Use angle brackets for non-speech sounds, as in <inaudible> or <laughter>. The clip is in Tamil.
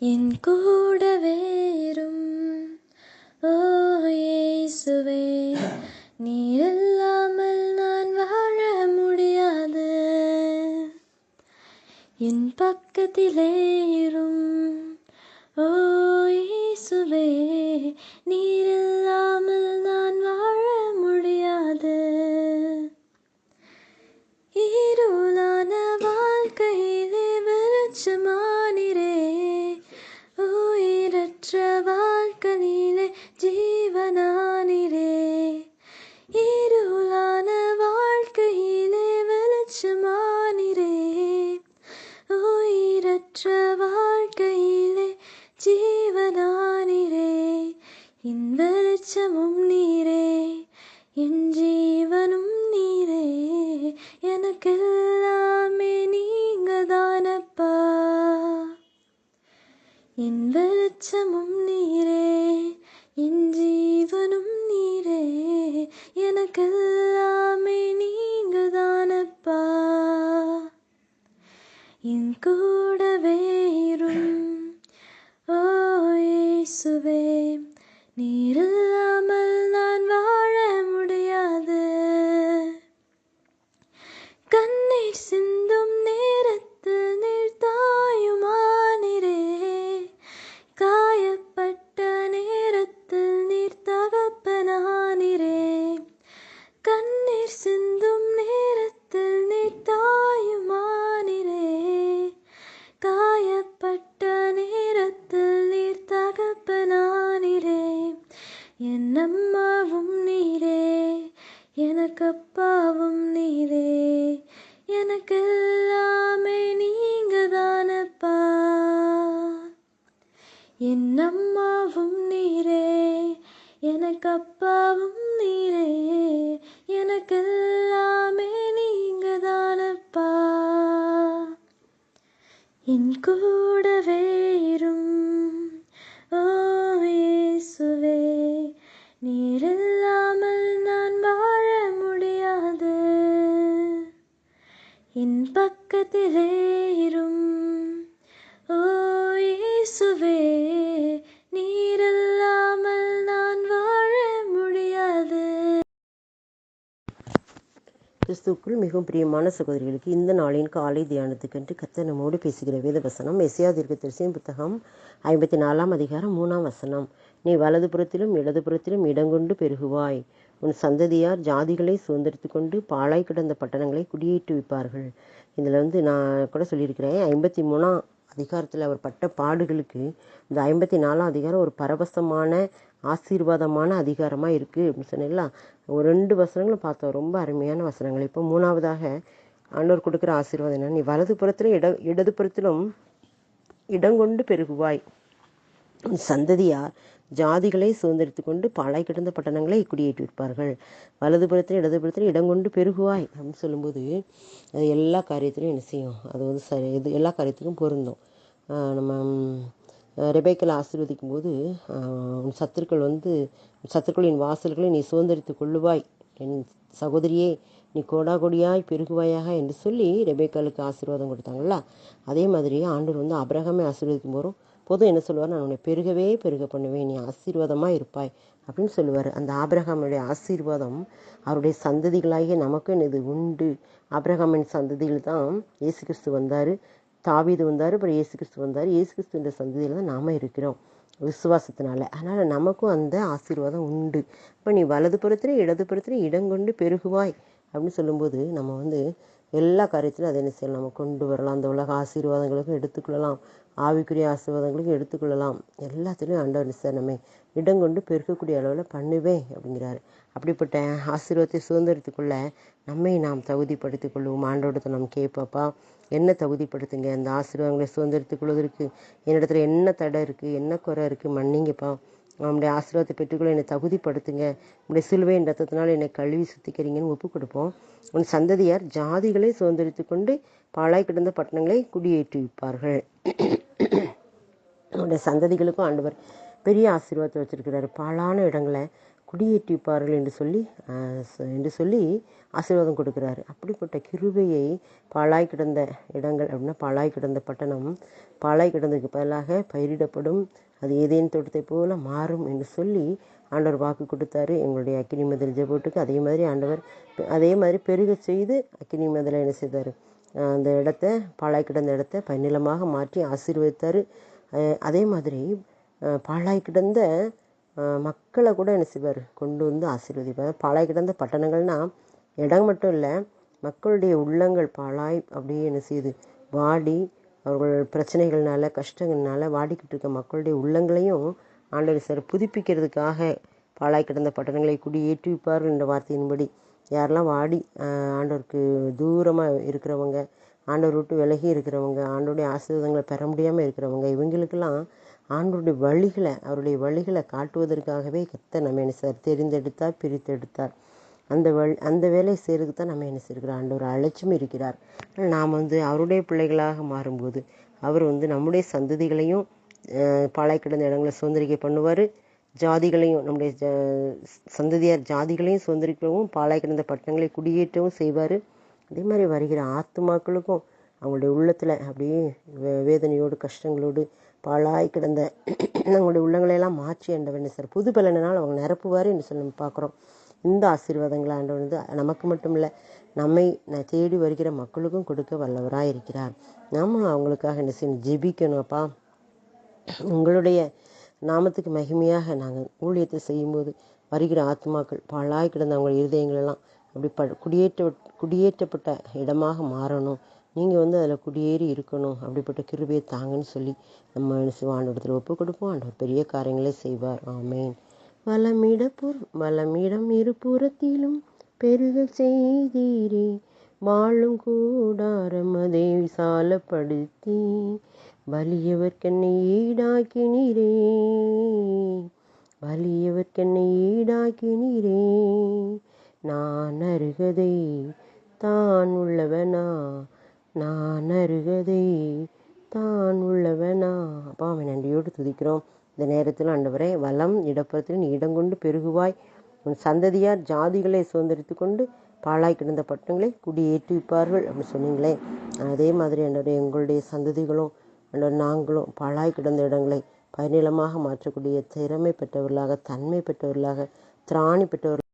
என் கூட வேறும். ஓ இயேசுவே நீர் இல்லாமல் நான் வாழ முடியாது. என் பக்கத்திலேரும் ஓ இயேசுவே நீர் இல்லாமல் நான் வாழ முடியாது. இருளான உயிரற்ற வாழ்க்கையிலே ஜீவனானிரே என் வெளிச்சமும் நீரே என் ஜீவனும் நீரே எனக்கெல்லாமே நீங்க தானப்பா என் வெளிச்சமும் நீரே என் ஜீவனும் நீரே எனக்கெல்லாமே நீங்க தானப்பா என் கூடவே இரும் ஓ இயேசுவே நீர் அப்பாவும் நீரே. எனக்கு எல்லாமே நீங்க தானப்பா என் அம்மாவும் நீரே. எனக்கு அப்பாவும் நீரே. எனக்கு எல்லாமே நீங்க தானப்பா என் கூ என் பக்கத்திலே இரும். ஓ நீரல்லாமல் நான் வாழ முடியாது. கிறிஸ்துக்குள் மிகவும் பிரியமான சகோதரிகளுக்கு இந்த நாளின் காலை தியானத்துக்கென்று கர்த்தர் நம்மோடு பேசுகிற வேத வசனம் மெசியா தீர்க்கதரிசியின் புத்தகம் ஐம்பத்தி நாலாம் அதிகாரம் மூணாம் வசனம். நீ வலதுபுறத்திலும் இடதுபுறத்திலும் இடங்கொண்டு பெருகுவாய். உன் சந்ததியார் ஜாதிகளை சுதந்திரித்து கொண்டு பாழாய் கிடந்த பட்டணங்களை குடியேற்றுவிப்பார்கள் இதில் வந்து நான் கூட சொல்லியிருக்கிறேன் ஐம்பத்தி மூணாம் அதிகாரத்தில் அவர் பட்ட பாடுகளுக்கு இந்த ஐம்பத்தி நாலாம் அதிகாரம் ஒரு பரவசமான ஆசீர்வாதமான அதிகாரமாக இருக்குது அப்படின்னு சொன்னீங்களா? ஒரு ரெண்டு வசனங்களும் பார்த்தோம் ரொம்ப அருமையான வசனங்கள். இப்போ மூணாவதாக ஆண்டோர் கொடுக்குற ஆசீர்வாதம் என்ன நீ வலது புறத்திலும் இட இடது புறத்திலும் இடங்கொண்டு பெருகுவாய். உன் சந்ததியார் ஜாதிகளை சுதந்திரித்து கொண்டு பாழாய் கிடந்த பட்டணங்களை குடியேற்றிருப்பார்கள் இடதுபுறத்தில் இடம் கொண்டு பெருகுவாய் அப்படின்னு சொல்லும்போது அது எல்லா காரியத்திலும் என்ன செய்யும்? அது வந்து சரி இது எல்லா காரியத்துக்கும் பொருந்தும். நம்ம ரெபேக்கில் ஆசீர்வதிக்கும் போது சத்துருக்கள் வந்து சத்துருக்களின் வாசல்களை நீ சுதந்திரித்து கொள்ளுவாய். என் சகோதரியே நீ கோடா கொடியாய் பெருகுவாயாக என்று சொல்லி ரெபேக்காலுக்கு ஆசீர்வாதம் கொடுத்தாங்களா அதே மாதிரி ஆண்டவர் வந்து அபிரகாமே ஆசீர்வதிக்கும் போதும் போதும் என்ன சொல்லுவார்? நான் உன்னை பெருகவே பெருக பண்ணுவேன். நீ ஆசீர்வாதமாக இருப்பாய். அப்படின்னு சொல்லுவார். அந்த ஆபிரகாமுடைய ஆசீர்வாதம் அவருடைய சந்ததிகளாகிய நமக்கும் இது உண்டு. ஆபிரகாமின் சந்ததியில் தான் இயேசு கிறிஸ்து வந்தார். தாவீது வந்தார். அப்புறம் இயேசு கிறிஸ்து வந்தார். இயேசு கிறிஸ்துவின் சந்ததியில் தான் நாம் இருக்கிறோம் விசுவாசத்தினால. அதனால் நமக்கும் அந்த ஆசீர்வாதம் உண்டு. இப்போ நீ வலது புறத்திலும் இடது புறத்திலும் இடங்கொண்டு பெருகுவாய் அப்படின்னு சொல்லும்போது நம்ம வந்து எல்லா காரியத்திலும் அதை என்ன செய்யலாம்? நம்ம கொண்டு வரலாம். அந்த உலக ஆசீர்வாதங்களுக்கும் எடுத்துக்கொள்ளலாம். ஆவிக்குரிய ஆசீர்வாதங்களுக்கு எடுத்துக்கொள்ளலாம். எல்லாத்துலேயும் ஆண்டவர் சார் நம்ம இடம் கொண்டு பெருக்கக்கூடிய அளவில் பண்ணுவேன் அப்படிங்கிறாரு. அப்படிப்பட்ட ஆசீர்வாதத்தை சுதந்திரத்துக்குள்ள நம்மை நாம் தகுதிப்படுத்திக் கொள்வோம். ஆண்டோடத்தை நாம் கேட்பாப்பா என்ன தகுதிப்படுத்துங்க? அந்த ஆசீர்வாதங்களை சுதந்திரத்துக் கொள்வதற்கு என்னிடத்துல என்ன தடை இருக்குது என்ன குறை இருக்குது மன்னிங்கப்பா. நம்முடைய ஆசீர்வாதத்தை பெற்றுக்கொள்ள என்னை தகுதிப்படுத்துங்க. உங்களுடைய சிலுவையின் ரத்தத்தினால் என்னை கழுவி சுத்திக்கிறீங்கன்னு ஒப்பு கொடுப்போம். உன் சந்ததியார் ஜாதிகளை சுதந்திரித்து கொண்டு பாழாய் கிடந்த பட்டணங்களை குடியேற்றுவிப்பார்கள் அவருடைய சந்ததிகளுக்கும் ஆண்டவர் பெரிய ஆசீர்வாதத்தை வச்சுருக்கிறார். பாழான இடங்களை குடியேற்றிப்பார்கள் என்று சொல்லி என்று சொல்லி ஆசீர்வாதம் கொடுக்குறாரு. அப்படிப்பட்ட கிருபையை பாழாய் கிடந்த இடங்கள் அப்படின்னா பாழாய் கிடந்த பட்டணம் பாழாய் கிடந்ததுக்கு பதிலாக பயிரிடப்படும் அது ஏதேன் தோட்டத்தை போல மாறும் என்று சொல்லி ஆண்டவர் வாக்கு கொடுத்தாரு. எங்களுடைய அக்கினி மதில் ஜெபோட்டுக்கு அதே மாதிரி ஆண்டவர் அதே மாதிரி பெருக செய்து அக்கினி மதிலை என்ன செய்தார்? அந்த இடத்த பாழாய் கிடந்த இடத்த பன்னிலமாக மாற்றி ஆசீர்வதித்தார். அதே மாதிரி பாழாய் கிடந்த மக்களை கூட என்ன செய்வார்? கொண்டு வந்து ஆசீர்வதிப்பார். பாழாய் கிடந்த பட்டணங்கள்னா இடம் மட்டும் இல்லை மக்களுடைய உள்ளங்கள் பாழாய் அப்படியே என்ன செய்யுது? வாடி அவர்கள் பிரச்சனைகள்னால கஷ்டங்கள்னால வாடிக்கிட்டு இருக்க மக்களுடைய உள்ளங்களையும் ஆண்டவர் சார் புதுப்பிக்கிறதுக்காக பாழாய் கிடந்த பட்டணங்களை குடியேற்றுவிப்பார்கள் என்ற வார்த்தையின்படி. யாரெல்லாம் வாடி ஆண்டவருக்கு தூரமாக இருக்கிறவங்க ஆண்டவர் விட்டு விலகி இருக்கிறவங்க ஆண்டோடைய ஆசீர்வாதங்களை பெற முடியாமல் இருக்கிறவங்க இவங்களுக்கெல்லாம் ஆண்டோடைய வழிகளை அவருடைய வழிகளை காட்டுவதற்காகவே கத்த நம்ம என்ன சார் தெரிந்தெடுத்தார் பிரித்தெடுத்தார். அந்த வழி அந்த வேலை செய்கிறதுக்கு தான் நம்ம என்ன செய்கிறோம் ஆண்டவர் அழைச்சும் இருக்கிறார். நாம் வந்து அவருடைய பிள்ளைகளாக மாறும்போது அவர் வந்து நம்முடைய சந்ததிகளையும் அஹ், பாழாய் கிடந்த இடங்களை சுதந்திரிக்க பண்ணுவார். ஜாதிகளையும் நம்முடைய ஜ- சந்ததியார் ஜாதிகளையும் சுதந்திரிக்கவும் பாழாய் கிடந்த பட்டணங்களை குடியேற்றவும் செய்வார். அதே மாதிரி வருகிற ஆத்துமாக்களுக்கும் அவங்களுடைய உள்ளத்தில் அப்படியே வே- வேதனையோடு கஷ்டங்களோடு பாழாய் கிடந்த <clears throat> அவங்களுடைய உள்ளங்களையெல்லாம் மாற்றி ஆண்டவன் சார் புது பலனால் அவங்க நிரப்புவார் என்று சொல்லி நம்ம பார்க்குறோம். இந்த ஆசீர்வாதங்களை ஆண்டவன் வந்து நமக்கு மட்டும் இல்லை நம்மை நான் தேடி வருகிற மக்களுக்கும் கொடுக்க வல்லவராக இருக்கிறார். நாம் அவங்களுக்காக என்ன செய்யணும்? ஜெபிக்கணும் அப்பா. உங்களுடைய நாமத்துக்கு மகிமையாக நாங்கள் ஊழியத்தை செய்யும்போது வருகிற ஆத்மாக்கள் பாழாய் கிடந்த அவங்க இருதயங்களெல்லாம் அப்படி ப குடியேற்ற குடியேற்றப்பட்ட இடமாக மாறணும். நீங்கள் வந்து அதில் குடியேறி இருக்கணும். அப்படிப்பட்ட கிருபையை தாங்கன்னு சொல்லி நம்ம என்ன ஆண்டவரத்தில் ஒப்பு கொடுப்போம். ஆண்டவர் பெரிய காரியங்களை செய்வார். ஆமேன். வளமிடப்புற வளமிடம் இருபுறத்திலும் பெருக செய்தீரே. வாழும் கூடாரம் அதை விசாலப்படுத்தி வலியவர்க்கென்னை ஈடாக்கினீரே. வலியவர்க்கென்னை ஈடாக்கினீரே. நான் அருகதை தான் உள்ளவனா? நான் அருகதை தான் உள்ளவனா? அப்பா அவன் நன்றியோடு துதிக்கிறோம். இந்த நேரத்தில் ஆண்டவரே வளம் இடப்புறத்தில் நீ இடம் கொண்டு பெருகுவாய். உன் சந்ததியார் ஜாதிகளை சுதந்திரித்து கொண்டு பாழாய் கிடந்த பட்டங்களை குடியேற்றுவிப்பார்கள் அப்படின்னு சொன்னீங்களே. அதே மாதிரி என்னுடைய எங்களுடைய சந்ததிகளும் ஆண்டவர் நாங்களும் பாழாய் கிடந்த இடங்களை பயனிலமாக மாற்றக்கூடிய திறமை பெற்றவர்களாக தன்மை பெற்றவர்களாக திராணி பெற்றவர்கள்